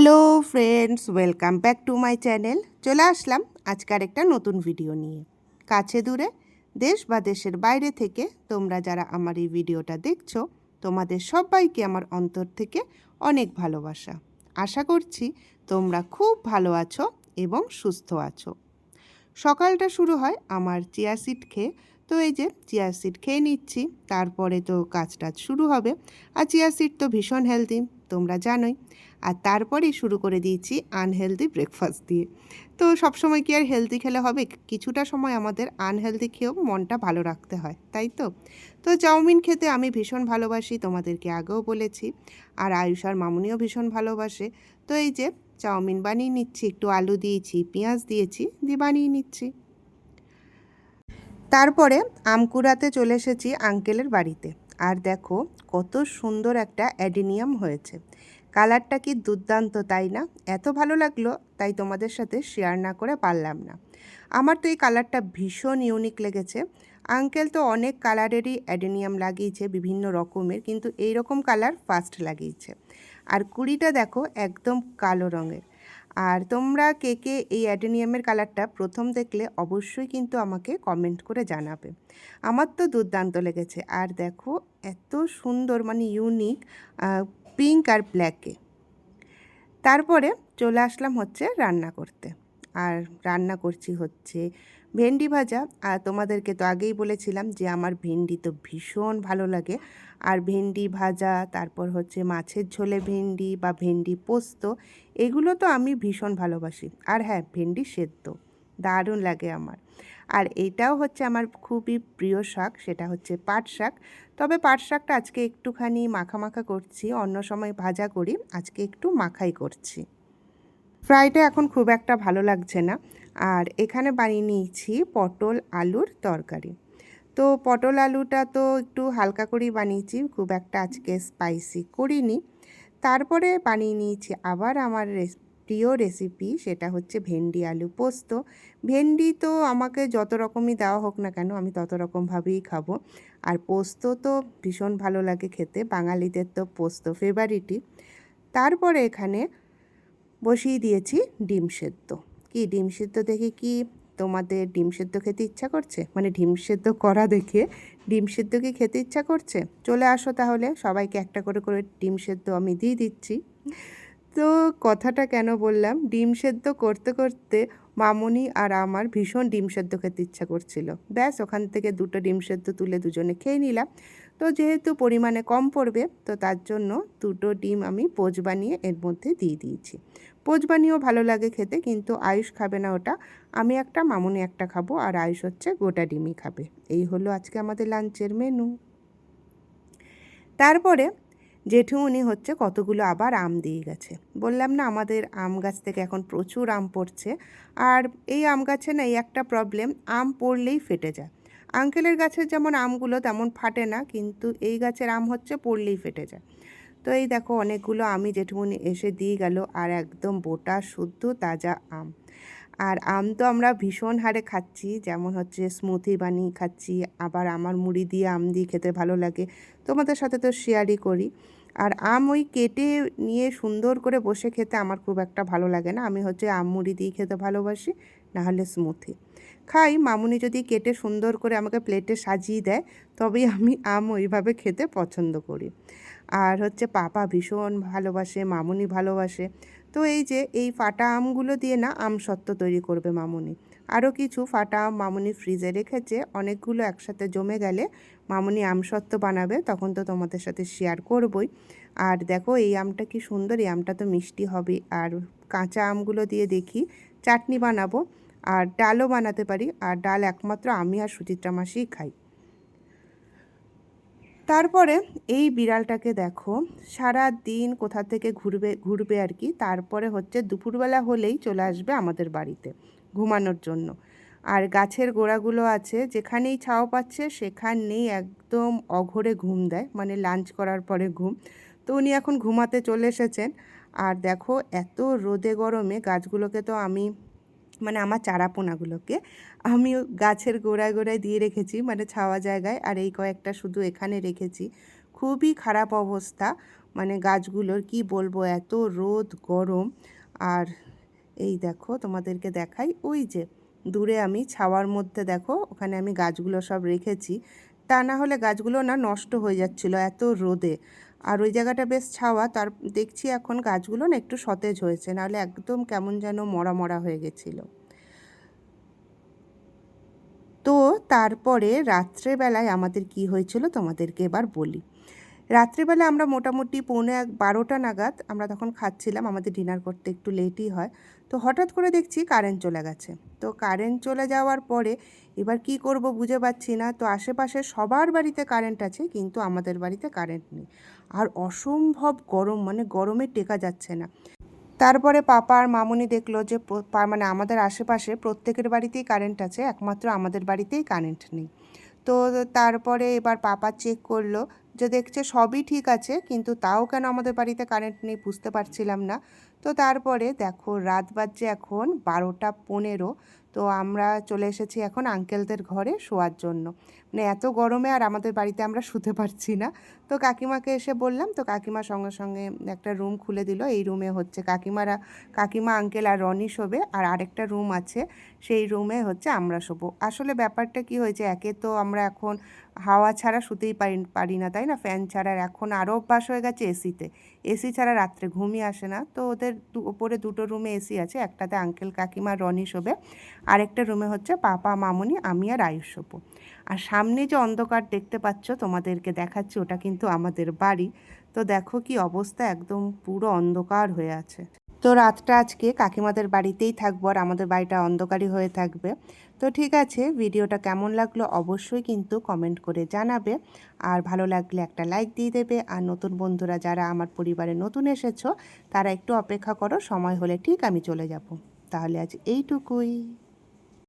Hello friends welcome back to my channel চলে আসলাম আজকার একটা নতুন ভিডিও নিয়ে। কাছে দূরে, দেশ বা দেশের বাইরে থেকে তোমরা যারা আমার এই ভিডিওটা দেখছ, তোমাদের সবাইকে আমার অন্তর থেকে অনেক ভালোবাসা। আশা করছি তোমরা খুব ভালো আছো এবং সুস্থ আছো। সকালটা শুরু হয় আমার চিয়া সিড খেয়ে। তো এই যে চিয়া সিড খেয়ে নিচ্ছি, তারপরে তো কাজ টাজ শুরু হবে। আর চিয়া সিড তো ভীষণ হেলদি তোমরা জানোই। আর তারপরেই শুরু করে দিয়েছি আনহেলদি ব্রেকফাস্ট দিয়ে। তো সবসময় কি আর হেলদি খেলে হবে? কিছুটা সময় আমাদের আনহেলদি খেয়েও মনটা ভালো রাখতে হয়, তাই তো? তো চাউমিন খেতে আমি ভীষণ ভালোবাসি, তোমাদেরকে আগেও বলেছি। আর আয়ুষ আর মামুনিও ভীষণ ভালোবাসে। তো এই যে চাউমিন বানিয়ে নিচ্ছি, একটু আলু দিয়েছি, পেঁয়াজ দিয়েছি, দিয়ে বানিয়ে নিচ্ছি। তারপরে আমকুড়াতে চলে এসেছি আঙ্কেলের বাড়িতে। আর দেখো কত সুন্দর একটা অ্যাডিনিয়াম হয়েছে। কালারটা কি দুর্দান্ত, তাই না? এত ভালো লাগল, তাই তোমাদের সাথে শেয়ার না করে পারলাম না। আমার তো এই কালারটা ভীষণ ইউনিক লেগেছে। আঙ্কেল তো অনেক কালারেরই অ্যাডেনিয়াম লাগিয়েছে, বিভিন্ন রকমের, কিন্তু এই রকম কালার ফার্স্ট লাগিয়েছে। আর কুড়িটা দেখো একদম কালো রঙের। আর তোমরা কে কে এই অ্যাডেনিয়ামের কালারটা প্রথম দেখলে অবশ্যই কিন্তু আমাকে কমেন্ট করে জানাবে। আমার তো দুর্দান্ত লেগেছে। আর দেখো এত সুন্দর মানে ইউনিক পিঙ্ক আর ব্ল্যাকে তারপরে চলে আসলাম হচ্ছে রান্না করতে। আর রান্না করছি হচ্ছে ভেন্ডি ভাজা। আর তোমাদেরকে তো আগেই বলেছিলাম যে আমার ভেন্ডি তো ভীষণ ভালো লাগে। আর ভেন্ডি ভাজা, তারপর হচ্ছে মাছের ঝোলে ভেন্ডি বা ভেন্ডি পোস্ত, এগুলো তো আমি ভীষণ ভালোবাসি। আর হ্যাঁ ভেন্ডি সেদ্ধ। দারুণ লাগে আমার। আর এইটাও হচ্ছে আমার খুবই প্রিয় শাক, সেটা হচ্ছে পাট শাক। তবে পাট শাকটা আজকে একটুখানি মাখা মাখা করছি, অন্য সময় ভাজা করি, আজকে একটু মাখাই করছি। ফ্রাইটা এখন খুব একটা ভালো লাগছে না। আর এখানে বানিয়ে নিয়েছি পটল আলুর তরকারি। তো পটল আলুটা তো একটু হালকা করেই বানিয়েছি, খুব একটা আজকে স্পাইসি করিনি। তারপরে বানিয়ে নিয়েছি আবার আমার প্রিয় রেসিপি সেটা হচ্ছে ভেন্ডি আলু পোস্ত। ভেন্ডি তো আমাকে যত রকমই দেওয়া হোক না কেন আমি তত রকমভাবেই খাব। আর পোস্ত তো ভীষণ ভালো লাগে খেতে, বাঙালিদের তো পোস্ত ফেভারিটই তারপরে এখানে বসিয়ে দিয়েছি ডিম সেদ্ধ। কি ডিম সেদ্ধ দেখে কি তোমাদের ডিম সেদ্ধ খেতে ইচ্ছা করছে? মানে ডিম সেদ্ধ করা দেখে ডিম সেদ্ধ কি খেতে ইচ্ছা করছে? চলে আসো তাহলে, সবাইকে একটা করে করে ডিম সেদ্ধ আমি দিয়ে দিচ্ছি। তো কথাটা কেন বললাম? ডিম সেদ্ধ করতে করতে মামনি আর আমার ভীষণ ডিম সেদ্ধ খেতে ইচ্ছা করছিল। ব্যাস, ওখান থেকে দুটো ডিম সেদ্ধ তুলে দুজনে খেয়ে নিলাম। তো যেহেতু পরিমাণে কম পড়বে, তো তার জন্য দুটো ডিম আমি পোজ বানিয়ে এর মধ্যে দিয়ে দিয়েছি। পোজ বানিয়েও ভালো লাগে খেতে, কিন্তু আয়ুষ খাবে না ওটা। আমি একটা, মামুনি একটা খাব, আর আয়ুষ হচ্ছে গোটা ডিমই খাবে। এই হলো আজকে আমাদের লাঞ্চের মেনু তারপরে জেঠুমনি হচ্ছে কতগুলো আবার আম দিয়ে গেছে। বললাম, না, আমাদের আম গাছ থেকে এখন প্রচুর আম পড়ছে। আর এই আম গাছে না এই একটা প্রবলেম আম পড়লেই ফেটে যায়। আঙ্কেলের গাছের যেমন আমগুলো তেমন ফাটে না, কিন্তু এই গাছের আম হচ্ছে পড়লেই ফেটে যায়। তো এই দেখো, অনেকগুলো আমি জেঠুমনি এসে দিয়ে গেল, আর একদম বোটা শুদ্ধ, তাজা আম। আর আম তো আমরা ভীষণ হারে খাচ্ছি, যেমন হচ্ছে স্মুথি বানিয়ে খাচ্ছি, আবার আমার মুড়ি দিয়ে আম দিয়ে খেতে ভালো লাগে, তোমাদের সাথে তো শেয়ারই করি। আর আম ওই কেটে নিয়ে সুন্দর করে বসে খেতে আমার খুব একটা ভালো লাগে না, আমি হচ্ছে আম মুড়ি দিয়ে খেতে ভালোবাসি, নাহলে স্মুথি খাই, মামুনি যদি কেটে সুন্দর করে আমাকে প্লেটে সাজিয়ে দেয়, তবেই আমি আম ওইভাবে খেতে পছন্দ করি। আর হচ্ছে পাপা ভীষণ ভালোবাসে, মামুনি ভালোবাসে তো এই যে, এই ফাটা আমগুলো দিয়ে না আম সত্ত্ব তৈরি করবে মামুনি। আরও কিছু ফাটা আম মামুনি ফ্রিজে রেখেছে অনেকগুলো একসাথে জমে গেলে মামুনি আম সত্ত্ব বানাবে, তখন তো তোমাদের সাথে শেয়ার করবই। আর দেখো, এই আমটা কি সুন্দর, এই আমটা তো মিষ্টি হবে। আর কাঁচা আমগুলো দিয়ে দেখি, চাটনি বানাবো। আর ডালও বানাতে পারি। আর ডাল একমাত্র আমি আর সুচিত্রা মাসিই খাই। তারপরে এই বিড়ালটাকে দেখো, সারা দিন কোথা থেকে ঘুরবে ঘুরবে আর কি, তারপরে হচ্ছে দুপুরবেলা হলেই চলে আসবে আমাদের বাড়িতে ঘুমানোর জন্য। আর গাছের গোড়াগুলো আছে, যেখানেই ছাও পাচ্ছে সেখানেই একদম অঘরে ঘুম দেয় মানে লাঞ্চ করার পরে ঘুম। তো উনি এখন ঘুমাতে চলে এসেছেন। আর দেখো, এত রোদে গরমে গাছগুলোকে তো আমি মানে আমার চারাপোনাগুলোকে আমি গাছের গোড়ায় গোড়ায় দিয়ে রেখেছি মানে ছাওয়া জায়গায়। আর এই কয়েকটা শুধু এখানে রেখেছি। খুবই খারাপ অবস্থা মানে গাছগুলোর কি বলব, এত রোদ, গরম। আর এই দেখো, তোমাদেরকে দেখাই, ওই যে দূরে আমি ছাওয়ার মধ্যে দেখো, ওখানে আমি গাছগুলো সব রেখেছি। তা না হলে গাছগুলো না নষ্ট হয়ে যাচ্ছিল এত রোদে। আর ওই জায়গাটা বেশ ছাওয়া, তার, দেখছি এখন গাছগুলো না একটু সতেজ হয়েছে, নাহলে একদম কেমন যেন মরা মরা হয়ে গেছিল। তো তারপরে রাত্রেবেলায় আমাদের কি হয়েছিল তোমাদেরকে এবার বলি। রাত্রিবেলা আমরা মোটামুটি পৌনে এক বারোটা নাগাদ আমরা তখন খাচ্ছিলাম, আমাদের ডিনার করতে একটু লেটই হয়। তো হঠাৎ করে দেখছি কারেন্ট চলে গেছে। তো কারেন্ট চলে যাওয়ার পরে এবার কি করব বুঝে পাচ্ছি না। তো আশেপাশে সবার বাড়িতে কারেন্ট আছে, কিন্তু আমাদের বাড়িতে কারেন্ট নেই। আর অসম্ভব গরম মানে গরমে টেকা যাচ্ছে না। তারপরে পাপা আর মামুনি দেখল যে মানে আমাদের আশেপাশে প্রত্যেকের বাড়িতেই কারেন্ট আছে, একমাত্র আমাদের বাড়িতেই কারেন্ট নেই। তো তারপরে এবার পাপা চেক করল যে দেখছে সবই ঠিক আছে, কিন্তু তাও কেন আমাদের বাড়িতে কারেন্ট নেই বুঝতে পারছিলাম না। তো তারপরে দেখো রাত বাজছে এখন বারোটা পনেরো তো আমরা চলে এসেছি এখন আঙ্কেলদের ঘরে শোয়ার জন্য। মানে এত গরমে আর আমাদের বাড়িতে আমরা শুতে পারছি না। তো কাকিমাকে এসে বললাম, তো কাকিমা সঙ্গে সঙ্গে একটা রুম খুলে দিল। এই রুমে হচ্ছে কাকিমারা, কাকিমা আঙ্কেল আর রনি শোবে আর আরেকটা রুম আছে। সেই রুমে হচ্ছে আমরা শোবো। আসলে ব্যাপারটা কি হয়েছে, একে তো আমরা এখন হাওয়া ছাড়া শুতেই পারি পারি না, তাই না? ফ্যান ছাড়া এখন আরও অভ্যাস হয়ে গেছে এসিতে এসি ছাড়া রাত্রে ঘুমই আসে না। তো ওদের ওপরে দুটো রুমে এসি আছে। একটাতে আঙ্কেল কাকিমা রনি শোবে। আরেকটা রুমে হচ্ছে পাপা, মামুনি, আমি আর আয়ুষ আর সামনে যে অন্ধকার দেখতে পাচ্ছ, তোমাদেরকে দেখাচ্ছি, ওটা কিন্তু আমাদের বাড়ি। তো দেখো কি অবস্থা, একদম পুরো অন্ধকার হয়ে আছে। তো রাতটা আজকে কাকিমাদের বাড়িতেই থাকব আর আমাদের বাড়িটা অন্ধকারই হয়ে থাকবে। তো ঠিক আছে, ভিডিওটা কেমন লাগল অবশ্যই কিন্তু কমেন্ট করে জানাবে। আর ভালো লাগলে একটা লাইক দিয়ে দেবে। আর নতুন বন্ধুরা যারা আমার পরিবারে নতুন এসেছ, তারা একটু অপেক্ষা করো, সময় হলে ঠিক আমি চলে যাব। তাহলে আজ এইটুকুই।